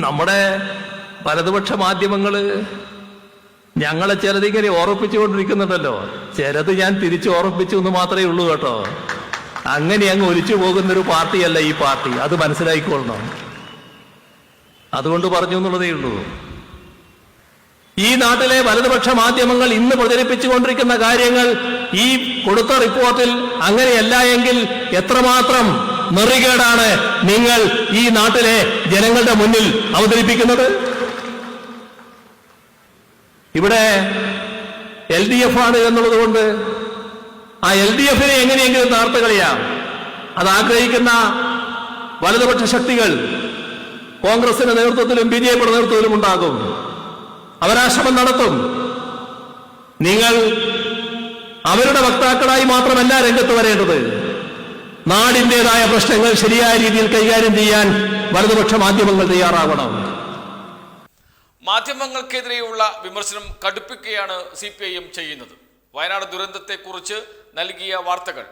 നമ്മുടെ വലതുപക്ഷ മാധ്യമങ്ങൾ ഞങ്ങളെ ചിലതിങ്ങനെ ഓർമ്മിപ്പിച്ചുകൊണ്ടിരിക്കുന്നുണ്ടല്ലോ. ചിലത് ഞാൻ തിരിച്ചു ഓർപ്പിച്ചു എന്ന് മാത്രമേ ഉള്ളൂ കേട്ടോ. അങ്ങനെ അങ്ങ് ഒലിച്ചു പോകുന്നൊരു പാർട്ടിയല്ല ഈ പാർട്ടി. അത് മനസ്സിലായിക്കൊള്ളണം. അതുകൊണ്ട് പറഞ്ഞു എന്നുള്ളതേ ഉള്ളൂ. ഈ നാട്ടിലെ വലതുപക്ഷ മാധ്യമങ്ങൾ ഇന്ന് പ്രചരിപ്പിച്ചുകൊണ്ടിരിക്കുന്ന കാര്യങ്ങൾ ഈ കൊടുത്ത റിപ്പോർട്ടിൽ അങ്ങനെയല്ല എങ്കിൽ എത്രമാത്രം നെറികേടാണ് നിങ്ങൾ ഈ നാട്ടിലെ ജനങ്ങളുടെ മുന്നിൽ അവതരിപ്പിക്കുന്നത്. ഇവിടെ എൽ ഡി എഫ് ആണ് എന്നുള്ളത് കൊണ്ട് ആ എൽ ഡി എഫിനെ എങ്ങനെയെങ്കിലും താർത്ത് കളിയാം. അത് ആഗ്രഹിക്കുന്ന വലതുപക്ഷ ശക്തികൾ കോൺഗ്രസിന്റെ നേതൃത്വത്തിലും ബി ജെ പിയുടെ നേതൃത്വത്തിലും ഉണ്ടാകും. അവരാശ്രമം നടത്തും. നിങ്ങൾ അവരുടെ വക്താക്കളായി മാത്രമല്ല രംഗത്ത് വരേണ്ടത്. നാടിന്റെതായ പ്രശ്നങ്ങൾ ശരിയായ രീതിയിൽ കൈകാര്യം ചെയ്യാൻ വലതുപക്ഷ മാധ്യമങ്ങൾ തയ്യാറാവണം മാധ്യമങ്ങൾക്കെതിരെയുള്ള വിമർശനം കടുപ്പിക്കുകയാണ് സി പി ഐ എം ചെയ്യുന്നത്. വയനാട് ദുരന്തത്തെക്കുറിച്ച് നൽകിയ വാർത്തകൾ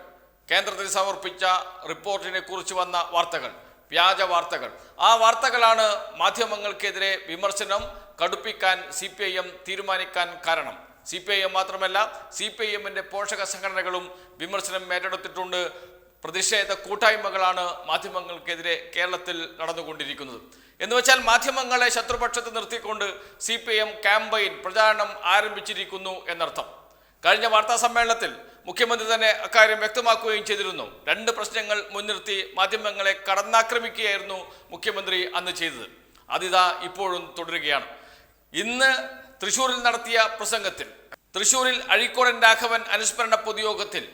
കേന്ദ്രത്തിൽ സമർപ്പിച്ച റിപ്പോർട്ടിനെ കുറിച്ച് വന്ന വാർത്തകൾ വ്യാജ വാർത്തകൾ. ആ വാർത്തകളാണ് മാധ്യമങ്ങൾക്കെതിരെ വിമർശനം കടുപ്പിക്കാൻ സി പി ഐ എം തീരുമാനിക്കാൻ കാരണം. സി പി ഐ എം മാത്രമല്ല സി പി ഐ എമ്മിന്റെ പോഷക സംഘടനകളും വിമർശനം ഏറ്റെടുത്തിട്ടുണ്ട്. പ്രതിഷേധ കൂട്ടായ്മകളാണ് മാധ്യമങ്ങൾക്കെതിരെ കേരളത്തിൽ നടന്നുകൊണ്ടിരിക്കുന്നത്. എന്ന് വെച്ചാൽ മാധ്യമങ്ങളെ ശത്രുപക്ഷത്ത് നിർത്തിക്കൊണ്ട് സി പി എം ക്യാമ്പയിൻ പ്രചാരണം ആരംഭിച്ചിരിക്കുന്നു എന്നർത്ഥം. കഴിഞ്ഞ വാർത്താ സമ്മേളനത്തിൽ മുഖ്യമന്ത്രി തന്നെ അക്കാര്യം വ്യക്തമാക്കുകയും ചെയ്തിരുന്നു. രണ്ട് പ്രശ്നങ്ങൾ മുൻനിർത്തി മാധ്യമങ്ങളെ കടന്നാക്രമിക്കുകയായിരുന്നു മുഖ്യമന്ത്രി അന്ന് ചെയ്തത്. അതിതാ ഇപ്പോഴും തുടരുകയാണ്. ഇന്ന് തൃശൂരിൽ നടത്തിയ പ്രസംഗത്തിൽ തൃശൂരിൽ അഴീക്കോടൻ രാഘവൻ അനുസ്മരണ പൊതുയോഗത്തിൽ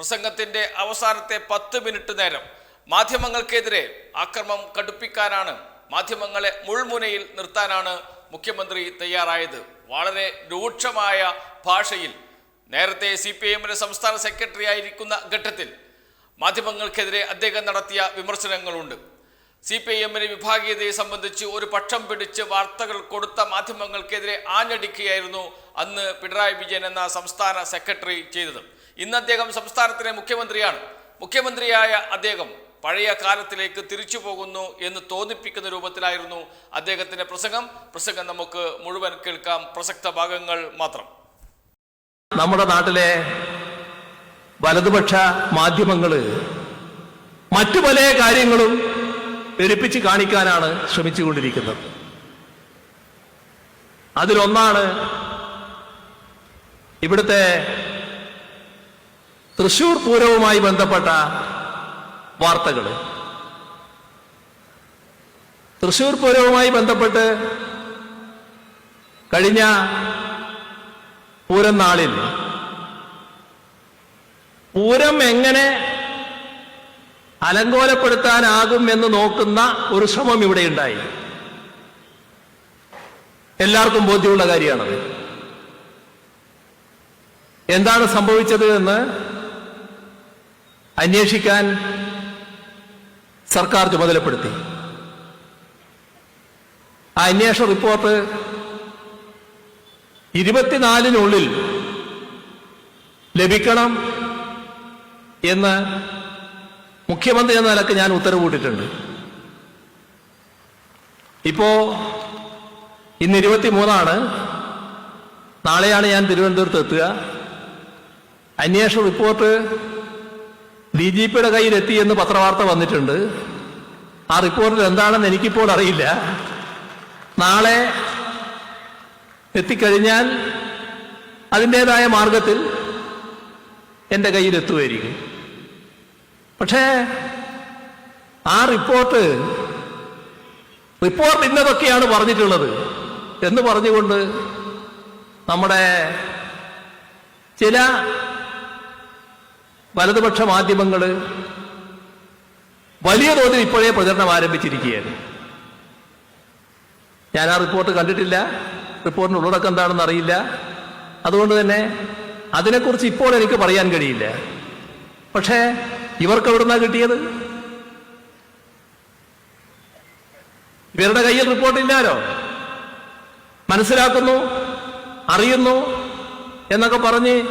പ്രസംഗത്തിന്റെ അവസാനത്തെ പത്ത് മിനിറ്റ് നേരം മാധ്യമങ്ങൾക്കെതിരെ ആക്രമം കടുപ്പിക്കാനാണ് മാധ്യമങ്ങളെ മുൾമുനയിൽ നിർത്താനാണ് മുഖ്യമന്ത്രി തയ്യാറായത്. വളരെ രൂക്ഷമായ ഭാഷയിൽ നേരത്തെ സി പി എമ്മിന് സംസ്ഥാന സെക്രട്ടറി ആയിരിക്കുന്ന ഘട്ടത്തിൽ മാധ്യമങ്ങൾക്കെതിരെ അദ്ദേഹം നടത്തിയ വിമർശനങ്ങളുണ്ട്. സി പി എമ്മിന് വിഭാഗീയതയെ സംബന്ധിച്ച് ഒരു പക്ഷം പിടിച്ച് വാർത്തകൾ കൊടുത്ത മാധ്യമങ്ങൾക്കെതിരെ ആഞ്ഞടിക്കുകയായിരുന്നു അന്ന് പിണറായി വിജയൻ എന്ന സംസ്ഥാന സെക്രട്ടറി ചെയ്തത്. ഇന്ന് അദ്ദേഹം സംസ്ഥാനത്തിലെ മുഖ്യമന്ത്രിയാണ്. മുഖ്യമന്ത്രിയായ അദ്ദേഹം പഴയ കാലത്തിലേക്ക് തിരിച്ചു പോകുന്നു എന്ന് തോന്നിപ്പിക്കുന്ന രൂപത്തിലായിരുന്നു അദ്ദേഹത്തിന്റെ പ്രസംഗം. പ്രസംഗം നമുക്ക് മുഴുവൻ കേൾക്കാം. പ്രസക്ത ഭാഗങ്ങൾ മാത്രം. നമ്മുടെ നാട്ടിലെ വലതുപക്ഷ മാധ്യമങ്ങൾ മറ്റു പല കാര്യങ്ങളും പെരുപ്പിച്ച് കാണിക്കാനാണ് ശ്രമിച്ചുകൊണ്ടിരിക്കുന്നത്. അതിലൊന്നാണ് ഇവിടുത്തെ തൃശൂർ പൂരവുമായി ബന്ധപ്പെട്ട വാർത്തകൾ തൃശൂർ പൂരവുമായി ബന്ധപ്പെട്ട് കഴിഞ്ഞ പൂരം നാളിൽ പൂരം എങ്ങനെ അലങ്കോലപ്പെടുത്താനാകും എന്ന് നോക്കുന്ന ഒരു ശ്രമം ഇവിടെ ഉണ്ടായി. എല്ലാവർക്കും ബോധ്യമുള്ള കാര്യമാണത്. എന്താണ് സംഭവിച്ചത് എന്ന് അന്വേഷിക്കാൻ സർക്കാർ ചുമതലപ്പെടുത്തി. ആ അന്വേഷണ റിപ്പോർട്ട് ഇരുപത്തിനാലിനുള്ളിൽ ലഭിക്കണം എന്ന് മുഖ്യമന്ത്രി എന്ന നിലയ്ക്ക് ഞാൻ ഉത്തരവിട്ടിട്ടുണ്ട് ഇപ്പോ ഇന്ന് ഇരുപത്തിമൂന്നാണ്. നാളെയാണ് ഞാൻ തിരുവനന്തപുരത്ത് എത്തുക. അന്വേഷണ റിപ്പോർട്ട് ഡി ജി പിയുടെ കയ്യിലെത്തി എന്ന് പത്രവാർത്ത വന്നിട്ടുണ്ട്. ആ റിപ്പോർട്ടിൽ എന്താണെന്ന് എനിക്കിപ്പോൾ അറിയില്ല. നാളെ എത്തിക്കഴിഞ്ഞാൽ അതിന്റെതായ മാർഗത്തിൽ എന്റെ കയ്യിലെത്തുമായിരിക്കും. പക്ഷേ ആ റിപ്പോർട്ട് റിപ്പോർട്ട് ഇന്നതൊക്കെയാണ് പറഞ്ഞിട്ടുള്ളത് എന്ന് പറഞ്ഞുകൊണ്ട് നമ്മുടെ ചില വലതുപക്ഷ മാധ്യമങ്ങൾ വലിയ തോതിൽ ഇപ്പോഴേ പ്രചരണം ആരംഭിച്ചിരിക്കുകയാണ്. ഞാൻ ആ റിപ്പോർട്ട് കണ്ടിട്ടില്ല. റിപ്പോർട്ടിന് ഉള്ളടക്കം എന്താണെന്ന് അറിയില്ല. അതുകൊണ്ട് തന്നെ അതിനെക്കുറിച്ച് ഇപ്പോൾ എനിക്ക് പറയാൻ കഴിയില്ല. പക്ഷേ ഇവർക്ക് എവിടുന്നാ കിട്ടിയത്? ഇവരുടെ കയ്യിൽ റിപ്പോർട്ടില്ലാലോ? മനസ്സിലാക്കുന്നു അറിയുന്നു എന്നൊക്കെ പറഞ്ഞ്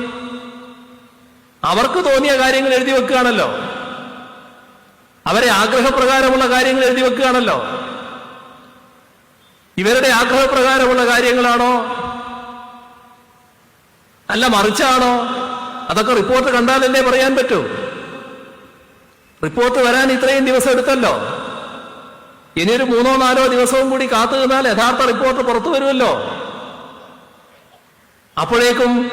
അവർക്ക് തോന്നിയ കാര്യങ്ങൾ എഴുതി വെക്കുകയാണല്ലോ. അവരെ ആഗ്രഹപ്രകാരമുള്ള കാര്യങ്ങൾ എഴുതി വെക്കുകയാണല്ലോ. ഇവരുടെ ആഗ്രഹപ്രകാരമുള്ള കാര്യങ്ങളാണോ? അല്ല മറിച്ചാണോ? അതൊക്കെ റിപ്പോർട്ട് കണ്ടാൽ കണ്ടാലല്ലേ പറയാൻ പറ്റൂ. റിപ്പോർട്ട് വരാൻ ഇത്രയും ദിവസം എടുത്തല്ലോ. ഇനിയൊരു മൂന്നോ നാലോ ദിവസവും കൂടി കാത്തു നിന്നാൽ യഥാർത്ഥ റിപ്പോർട്ട് പുറത്തു വരുമല്ലോ. അപ്പോഴേക്കും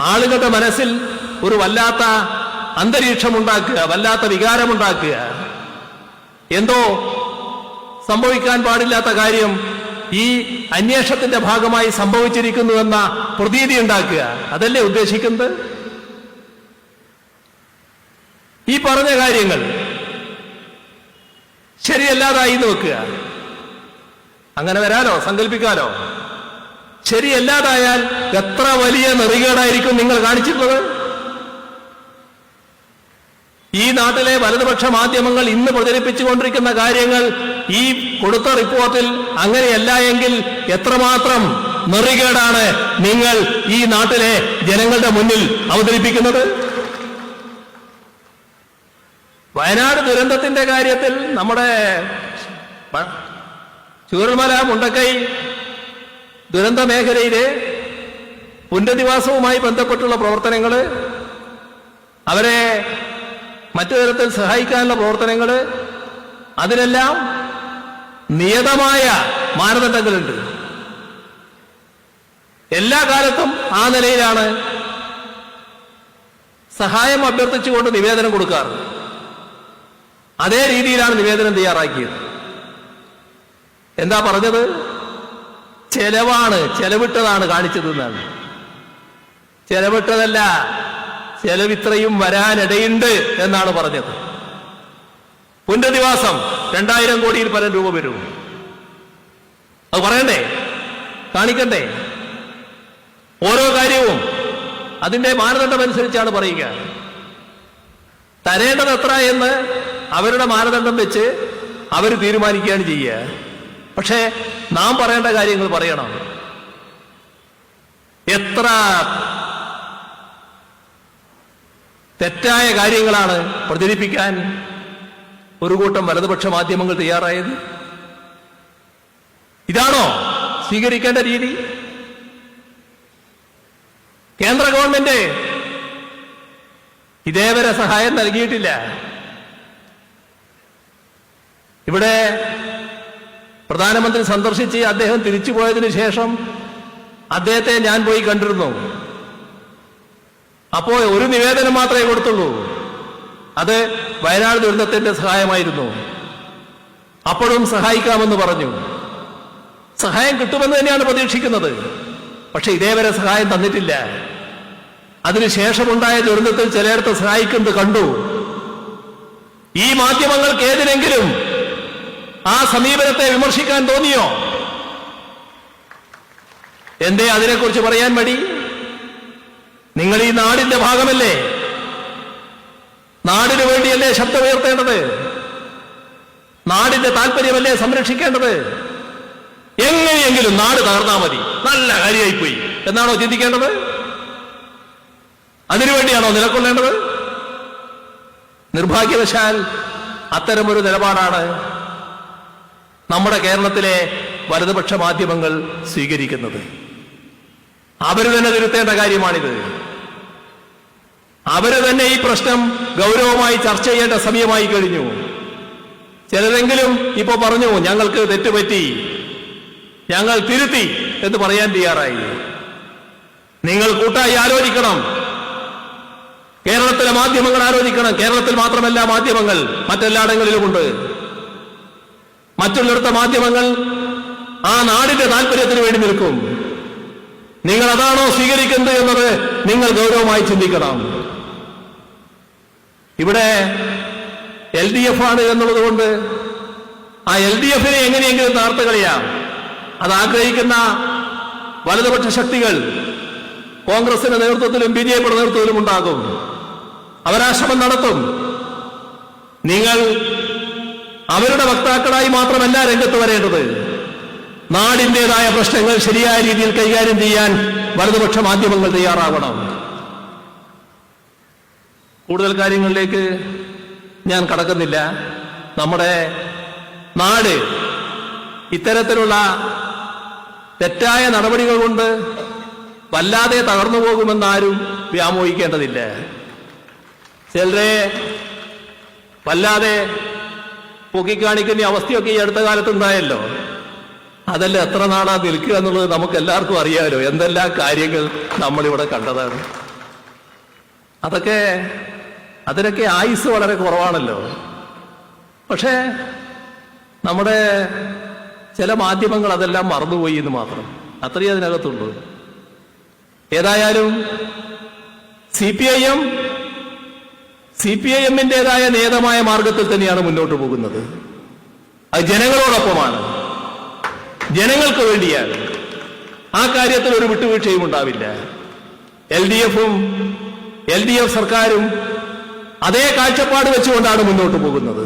ആളുകളുടെ മനസ്സിൽ ഒരു വല്ലാത്ത അന്തരീക്ഷം ഉണ്ടാക്കുക വല്ലാത്ത വികാരമുണ്ടാക്കുക. എന്തോ സംഭവിക്കാൻ പാടില്ലാത്ത കാര്യം ഈ അന്വേഷണത്തിന്റെ ഭാഗമായി സംഭവിച്ചിരിക്കുന്നുവെന്ന പ്രതീതി ഉണ്ടാക്കുക. അതല്ലേ ഉദ്ദേശിക്കുന്നത്? ഈ പറഞ്ഞ കാര്യങ്ങൾ ശരിയല്ലാതായി നോക്കുക. അങ്ങനെ വരാനോ സങ്കല്പിക്കാനോ ശരിയല്ലാതായാൽ എത്ര വലിയ നെറികേടായിരിക്കും നിങ്ങൾ കാണിച്ചിട്ടുള്ളത്? ഈ നാട്ടിലെ വലതുപക്ഷ മാധ്യമങ്ങൾ ഇന്ന് പ്രചരിപ്പിച്ചുകൊണ്ടിരിക്കുന്ന കാര്യങ്ങൾ ഈ കൊടുത്ത റിപ്പോർട്ടിൽ അങ്ങനെയല്ല എങ്കിൽ എത്രമാത്രം നെറികേടാണ് നിങ്ങൾ ഈ നാട്ടിലെ ജനങ്ങളുടെ മുന്നിൽ അവതരിപ്പിക്കുന്നത്? വയനാട് ദുരന്തത്തിന്റെ കാര്യത്തിൽ നമ്മുടെ ചൂരൽമല മുണ്ടക്കൈ ദുരന്ത മേഖലയിലെ പുനരധിവാസവുമായി ബന്ധപ്പെട്ടുള്ള പ്രവർത്തനങ്ങൾ അവരെ മറ്റു തരത്തിൽ സഹായിക്കാനുള്ള പ്രവർത്തനങ്ങൾ അതിനെല്ലാം നിയതമായ മാനദണ്ഡങ്ങളുണ്ട്. എല്ലാ കാലത്തും ആ നിലയിലാണ് സഹായം അഭ്യർത്ഥിച്ചുകൊണ്ട് നിവേദനം കൊടുക്കാറ്. അതേ രീതിയിലാണ് നിവേദനം തയ്യാറാക്കിയത്. എന്താ പറഞ്ഞത്? ചെലവാണ് ചെലവിട്ടതാണ് കാണിച്ചത് എന്നാണ്. ചെലവിട്ടതല്ല ചെലവിത്രയും വരാനിടയുണ്ട് എന്നാണ് പറഞ്ഞത്. പുനരധിവാസം രണ്ടായിരം കോടിയിൽ പരം രൂപ വരും. അത് പറയണ്ടേ? കാണിക്കണ്ടേ? ഓരോ കാര്യവും അതിന്റെ മാനദണ്ഡം അനുസരിച്ചാണ് പറയുക. തരേണ്ടത് എത്ര എന്ന് അവരുടെ മാനദണ്ഡം വെച്ച് അവർ തീരുമാനിക്കുകയാണ് ചെയ്യുക. പക്ഷേ നാം പറയേണ്ട കാര്യങ്ങൾ പറയണം. എത്ര തെറ്റായ കാര്യങ്ങളാണ് പ്രചരിപ്പിക്കാൻ ഒരു കൂട്ടം വലതുപക്ഷ മാധ്യമങ്ങൾ തയ്യാറായത്? ഇതാണോ സ്വീകരിക്കേണ്ട രീതി? കേന്ദ്ര ഗവൺമെന്റ് ഇതേവരെ സഹായം നൽകിയിട്ടില്ല. ഇവിടെ പ്രധാനമന്ത്രി സന്ദർശിച്ച് അദ്ദേഹം തിരിച്ചു പോയതിനു ശേഷം അദ്ദേഹത്തെ ഞാൻ പോയി കണ്ടിരുന്നു. അപ്പോ ഒരു നിവേദനം മാത്രമേ കൊടുത്തുള്ളൂ. അത് വയനാട് ദുരന്തത്തിന്റെ സഹായമായിരുന്നു. അപ്പോഴും സഹായിക്കാമെന്ന് പറഞ്ഞു. സഹായം കിട്ടുമെന്ന് തന്നെയാണ് പ്രതീക്ഷിക്കുന്നത്. പക്ഷെ ഇതേവരെ സഹായം തന്നിട്ടില്ല. അതിനുശേഷമുണ്ടായ ദുരന്തത്തിൽ ചിലയിടത്ത് സഹായിക്കുന്നത് കണ്ടു. ഈ മാധ്യമങ്ങൾക്ക് ഏതിനെങ്കിലും ആ സമീപനത്തെ വിമർശിക്കാൻ തോന്നിയോ? എന്തേ അതിനെക്കുറിച്ച് പറയാൻ മടി? നിങ്ങൾ ഈ നാടിന്റെ ഭാഗമല്ലേ? നാടിനു വേണ്ടിയല്ലേ ശബ്ദമുയർത്തേണ്ടത് നാടിന്റെ താല്പര്യമല്ലേ സംരക്ഷിക്കേണ്ടത്? എങ്ങനെയെങ്കിലും നാട് തകർന്നാ മതി. നല്ല കാര്യമായിപ്പോയി എന്നാണോ ചിന്തിക്കേണ്ടത്? അതിനുവേണ്ടിയാണോ നിലക്കൊള്ളേണ്ടത് നിർഭാഗ്യവശാൽ അത്തരമൊരു നിലപാടാണ് നമ്മുടെ കേരളത്തിലെ വലതുപക്ഷ മാധ്യമങ്ങൾ സ്വീകരിക്കുന്നത്. അവർ തന്നെ തിരുത്തേണ്ട കാര്യമാണിത്. അവർ തന്നെ ഈ പ്രശ്നം ഗൗരവമായി ചർച്ച ചെയ്യേണ്ട സമയമായി കഴിഞ്ഞു. ചിലരെങ്കിലും ഇപ്പൊ പറഞ്ഞു ഞങ്ങൾക്ക് തെറ്റുപറ്റി. ഞങ്ങൾ തിരുത്തി എന്ന് പറയാൻ തയ്യാറായി. നിങ്ങൾ കൂട്ടായി ആലോചിക്കണം. കേരളത്തിലെ മാധ്യമങ്ങൾ ആലോചിക്കണം. കേരളത്തിൽ മാത്രമല്ല മാധ്യമങ്ങൾ മറ്റെല്ലായിടങ്ങളിലുമുണ്ട് മറ്റുള്ളിടത്തെ മാധ്യമങ്ങൾ ആ നാടിന്റെ താല്പര്യത്തിന് വേണ്ടി നിൽക്കും. നിങ്ങൾ അതാണോ സ്വീകരിക്കുന്നത് എന്നത് നിങ്ങൾ ഗൗരവമായി ചിന്തിക്കണം. ഇവിടെ എൽ ഡി എഫ് ആണ് എന്നുള്ളത് കൊണ്ട് ആ എൽ ഡി എഫിനെ എങ്ങനെയെങ്കിലും താർത്ത് കളിയാം. അത് ആഗ്രഹിക്കുന്ന വലതുപക്ഷ ശക്തികൾ കോൺഗ്രസിന്റെ നേതൃത്വത്തിലും ബി ജെ പിയുടെ നേതൃത്വത്തിലും ഉണ്ടാകും. അവരാശ്രമം നടത്തും. നിങ്ങൾ അവരുടെ വക്താക്കളായി മാത്രമല്ല രംഗത്ത് വരേണ്ടത്. നാടിന്റെതായ പ്രശ്നങ്ങൾ ശരിയായ രീതിയിൽ കൈകാര്യം ചെയ്യാൻ വലതുപക്ഷ മാധ്യമങ്ങൾ തയ്യാറാവണം. കൂടുതൽ കാര്യങ്ങളിലേക്ക് ഞാൻ കടക്കുന്നില്ല. നമ്മുടെ നാട് ഇത്തരത്തിലുള്ള തെറ്റായ നടപടികൾ കൊണ്ട് വല്ലാതെ തകർന്നു പോകുമെന്നാരും വ്യാമോഹിക്കേണ്ടതില്ല. ചിലരെ വല്ലാതെ പൊക്കിക്കാണിക്കുന്ന അവസ്ഥയൊക്കെ ഈ അടുത്ത കാലത്ത് ഉണ്ടായല്ലോ. അതല്ല എത്ര നാളാ നിൽക്കുക എന്നുള്ളത് നമുക്ക് എല്ലാവർക്കും അറിയാമല്ലോ എന്തെല്ലാം കാര്യങ്ങൾ നമ്മളിവിടെ കണ്ടതാണ്. അതൊക്കെ അതിനൊക്കെ ആയുസ് വളരെ കുറവാണല്ലോ. പക്ഷേ നമ്മുടെ ചില മാധ്യമങ്ങൾ അതെല്ലാം മറന്നുപോയി എന്ന് മാത്രം. അത്രയേ അതിനകത്തുള്ളൂ. ഏതായാലും C P I M C P I എമ്മിന്റെതായ നേതമായ മാർഗത്തിൽ തന്നെയാണ് മുന്നോട്ട് പോകുന്നത്. അത് ജനങ്ങളോടൊപ്പമാണ്. ജനങ്ങൾക്ക് വേണ്ടിയാണ്. ആ കാര്യത്തിൽ ഒരു വിട്ടുവീഴ്ചയും ഉണ്ടാവില്ല. എൽ ഡി എഫും എൽ ഡി എഫ് സർക്കാരും അതേ കാഴ്ചപ്പാട് വെച്ചുകൊണ്ടാണ് മുന്നോട്ട് പോകുന്നത്.